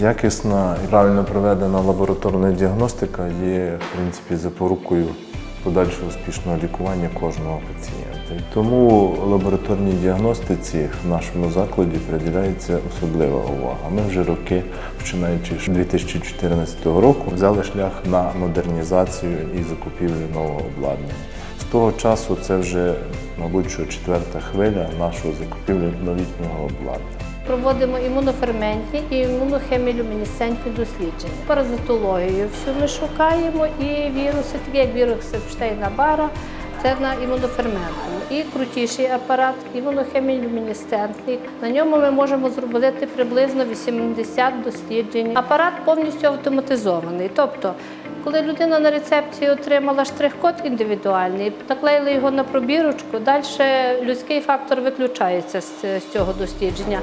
Якісна і правильно проведена лабораторна діагностика є в принципі запорукою подальшого успішного лікування кожного пацієнта. Тому лабораторній діагностиці в нашому закладі приділяється особлива увага. Ми вже роки, починаючи з 2014 року, взяли шлях на модернізацію і закупівлю нового обладнання. З того часу це вже, мабуть, що четверта хвиля нашого закупівлі новітнього обладнання. Проводимо імуноферментні і імунохемілюмінесцентні дослідження. Паразитологію всю ми шукаємо і віруси, такі як вірус Епштейна Бара, це на імуноферментному. І крутіший апарат, імунохемілюмінесцентний. На ньому ми можемо зробити приблизно 80 досліджень. Апарат повністю автоматизований. Тобто, коли людина на рецепції отримала штрих-код індивідуальний, наклеїли його на пробірочку, далі людський фактор виключається з цього дослідження.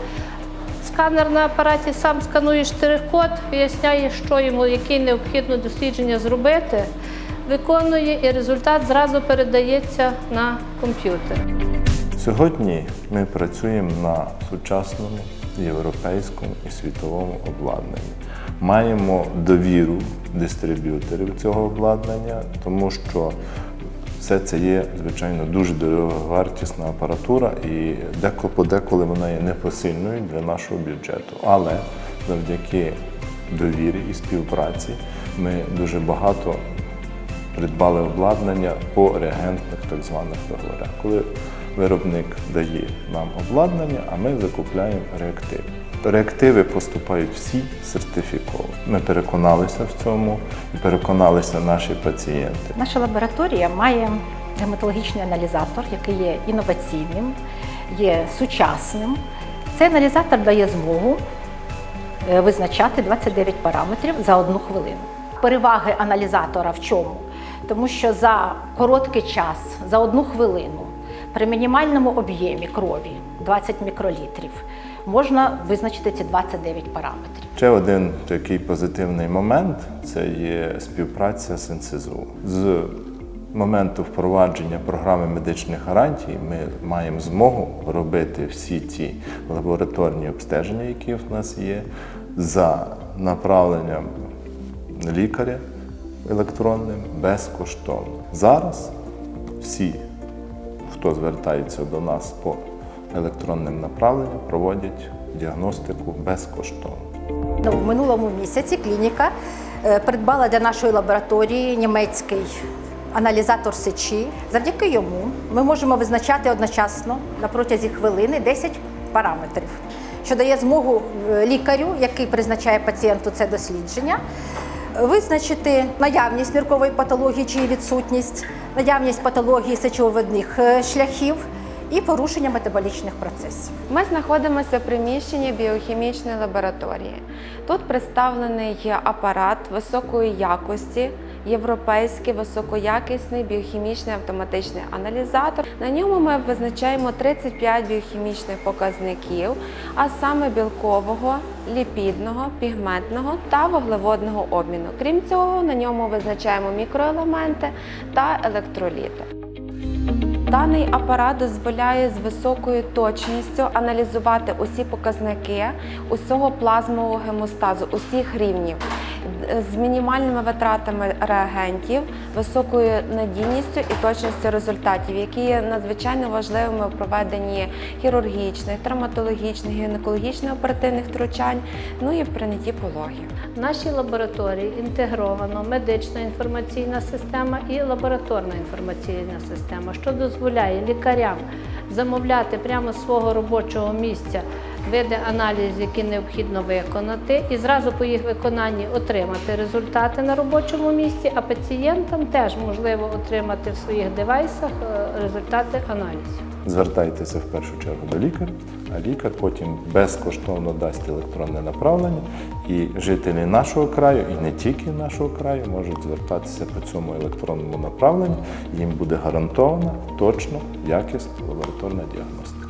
Сканер на апараті сам сканує штрих-код, виясняє, що йому, яке необхідно дослідження зробити, виконує і результат зразу передається на комп'ютер. Сьогодні ми працюємо на сучасному європейському і світовому обладнанні. Маємо довіру дистриб'юторів цього обладнання, тому що все це є, звичайно, дуже дороговартісна апаратура і деко подеколи вона є непосильною для нашого бюджету. Але завдяки довірі і співпраці ми дуже багато придбали обладнання по реагентних так званих договорах. Коли виробник дає нам обладнання, а ми закупляємо реактиви. Реактиви поступають всі сертифіковані. Ми переконалися в цьому і переконалися наші пацієнти. Наша лабораторія має гематологічний аналізатор, який є інноваційним, є сучасним. Цей аналізатор дає змогу е, визначати 29 параметрів за одну хвилину. Переваги аналізатора в чому? Тому що за короткий час, за одну хвилину, при мінімальному об'ємі крові 20 мікролітрів, можна визначити ці 29 параметрів. Ще один такий позитивний момент це є співпраця з НСЗУ. З моменту впровадження програми медичних гарантій ми маємо змогу робити всі ті лабораторні обстеження, які в нас є, за направленням лікаря електронним безкоштовно. Зараз всі, хто звертається до нас по електронним направленням, проводять діагностику безкоштовно. Ну, В минулому місяці клініка е, придбала для нашої лабораторії німецький аналізатор сечі. Завдяки йому ми можемо визначати одночасно на протязі хвилини 10 параметрів, що дає змогу е, лікарю, який призначає пацієнту це дослідження, визначити наявність ниркової патології чи її відсутність, наявність патології сечовидних е, шляхів і порушення метаболічних процесів. Ми знаходимося в приміщенні біохімічної лабораторії. Тут представлений апарат високої якості, європейський високоякісний біохімічний автоматичний аналізатор. На ньому ми визначаємо 35 біохімічних показників, а саме білкового, ліпідного, пігментного та вуглеводного обміну. Крім цього, на ньому визначаємо мікроелементи та електроліти. Даний апарат дозволяє з високою точністю аналізувати усі показники усього плазмового гемостазу, усіх рівнів з мінімальними витратами реагентів, високою надійністю і точністю результатів, які є надзвичайно важливими в проведенні хірургічних, травматологічних, гінекологічних оперативних втручань, ну і в прийнятті пологів. В нашій лабораторії інтегровано медична інформаційна система і лабораторна інформаційна система, що дозволяє лікарям замовляти прямо з свого робочого місця види аналізів, які необхідно виконати, і зразу по їх виконанні отримати результати на робочому місці, а пацієнтам теж можливо отримати в своїх девайсах е, результати аналізів. Звертайтеся в першу чергу до лікаря, а лікар потім безкоштовно дасть електронне направлення. І жителі нашого краю, і не тільки нашого краю, можуть звертатися по цьому електронному направленню. Їм буде гарантована точно якісна лабораторна діагностика.